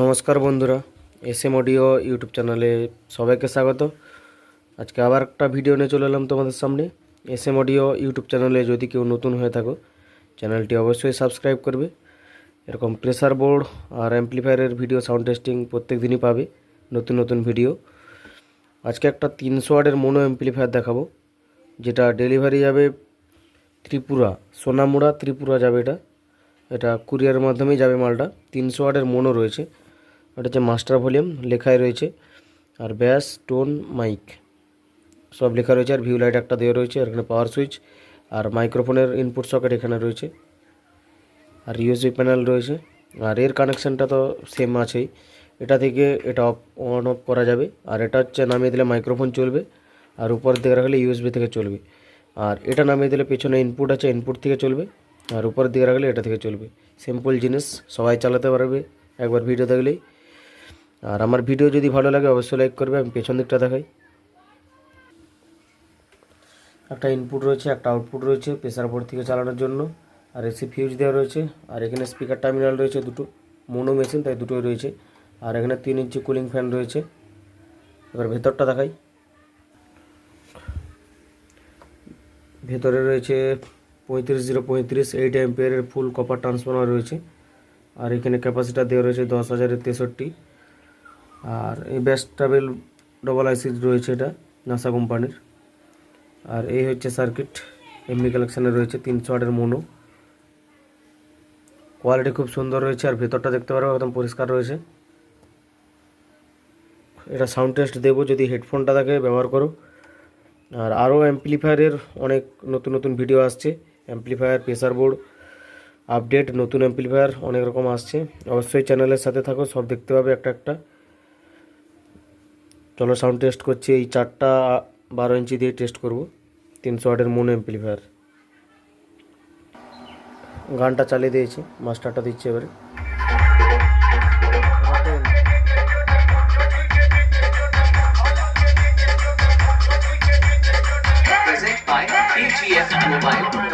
নমস্কার বন্ধুরা S M audio YouTube চ্যানেলে সবাইকে স্বাগত। আজকে আবার একটা ভিডিও নিয়ে চলে এলাম তোমাদের সামনে। এস এম অডিও ইউটিউব চ্যানেলে যদি কেউ নতুন হয়ে থাকো, চ্যানেলটি অবশ্যই সাবস্ক্রাইব করবে। এরকম প্রেসার বোর্ড আর অ্যাম্পলিফায়ারের ভিডিও সাউন্ড টেস্টিং প্রত্যেক দিনই পাবে নতুন নতুন ভিডিও। আজকে একটা তিনশো ওয়ার্ডের মোনো অ্যাম্পলিফায়ার দেখাবো, যেটা ডেলিভারি যাবে ত্রিপুরা, সোনামুড়া ত্রিপুরা যাবে এটা। এটা কুরিয়ারের মাধ্যমেই যাবে মালটা। তিনশো ওয়াটের মোনো রয়েছে। এটা হচ্ছে মাস্টার ভলিউম লেখাই রয়েছে। আর ব্যাস টোন মাইক সব লেখা রয়েছে। আর ভিউ লাইট একটা দেওয়া রয়েছে, আর এখানে পাওয়ার সুইচ আর মাইক্রোফোনের ইনপুট সকেট এখানে রয়েছে। আর ইউএসবি প্যানেল রয়েছে। আর এর কানেকশানটা তো সেম আছেই। এটা থেকে এটা অফ অন অফ করা যাবে। আর এটা হচ্ছে নামিয়ে দিলে মাইক্রোফোন চলবে। আর উপর দিকে রাখলে ইউএসবি থেকে চলবে। আর এটা নামিয়ে দিলে পেছনে ইনপুট আছে ইনপুট থেকে চলবে। আর উপরের দিকে রাখলে এটা থেকে চলবে। সিম্পল জিনিস, সবাই চালাতে পারবে। একবার ভিডিও দেখলেই। আর আমার ভিডিও যদি ভালো লাগে, অবশ্যই লাইক করবে, আমি পেছন দিকটা দেখাই। একটা ইনপুট রয়েছে, একটা আউটপুট রয়েছে প্রেসার বোর্ড থেকে চালানোর জন্য। আর এসি ফিউজ দেওয়া রয়েছে, আর এখানে স্পিকার টার্মিনাল রয়েছে দুটো মোনো মেশিন তাই দুটোই রয়েছে। আর এখানে তিন ইঞ্চি কুলিং ফ্যান রয়েছে। এবার ভেতরটা দেখাই। ভেতরে রয়েছে পঁয়ত্রিশ জিরো পঁয়ত্রিশ এইট অ্যাম্পিয়ারের ফুল কপার ট্রান্সফর্মার রয়েছে। আর এখানে ক্যাপাসিটার দেওয়া রয়েছে দশ হাজারের তেষট্টি। আর এই ব্যাস ট্রাভেল ডবল আইসি রয়েছে এটা নাসা কোম্পানির। আর এই হচ্ছে সার্কিট এমবি কালেকশানে রয়েছে তিনশো আটের মোনো কোয়ালিটি খুব সুন্দর রয়েছে আর ভেতরটা দেখতে পারো একদম পরিষ্কার রয়েছে। এটা সাউন্ড টেস্ট দেবো যদি হেডফোনটা থাকে, ব্যবহার করো। আর আরও অ্যাম্পলিফায়ারের অনেক নতুন নতুন ভিডিও আসছে। অ্যাম্পলিফায়ার প্রেসার বোর্ড আপডেট নতুন অ্যাম্পলিফায়ার অনেক রকম আসছে। অবশ্যই চ্যানেলের সাথে থাকো, সব দেখতে পাবে একটা একটা। চলো সাউন্ড টেস্ট করছি, এই চারটা বারো ইঞ্চি দিয়ে টেস্ট করব। তিনশো ওয়াটের মোনো অ্যাম্পলিফায়ার গানটা চালিয়ে দিয়েছি মাস্টারটা দিচ্ছে এবারে। By AGF Mobile.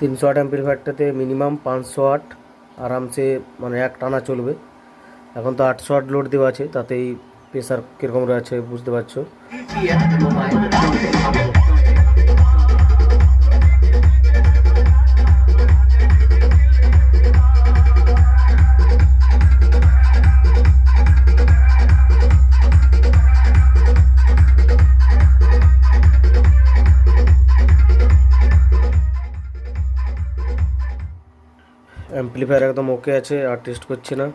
তিনশো আট অ্যাম্পলিফায়ারটাতে মিনিমাম পাঁচশো আট, আরামসে মানে এক টানা চলবে। এখন তো আটশো আট লোড দেওয়া আছে, তাতেই প্রেসার কীরকম রয়েছে বুঝতে পারছ? অ্যাম্পলিফায়ার একদম ওকে আছে আর টেস্ট করছে না।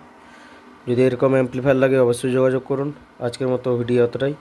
যদি এরকম অ্যাম্পলিফায়ার লাগে অবশ্যই যোগাযোগ করুন। আজকের মতো ভিডিও এতটাই।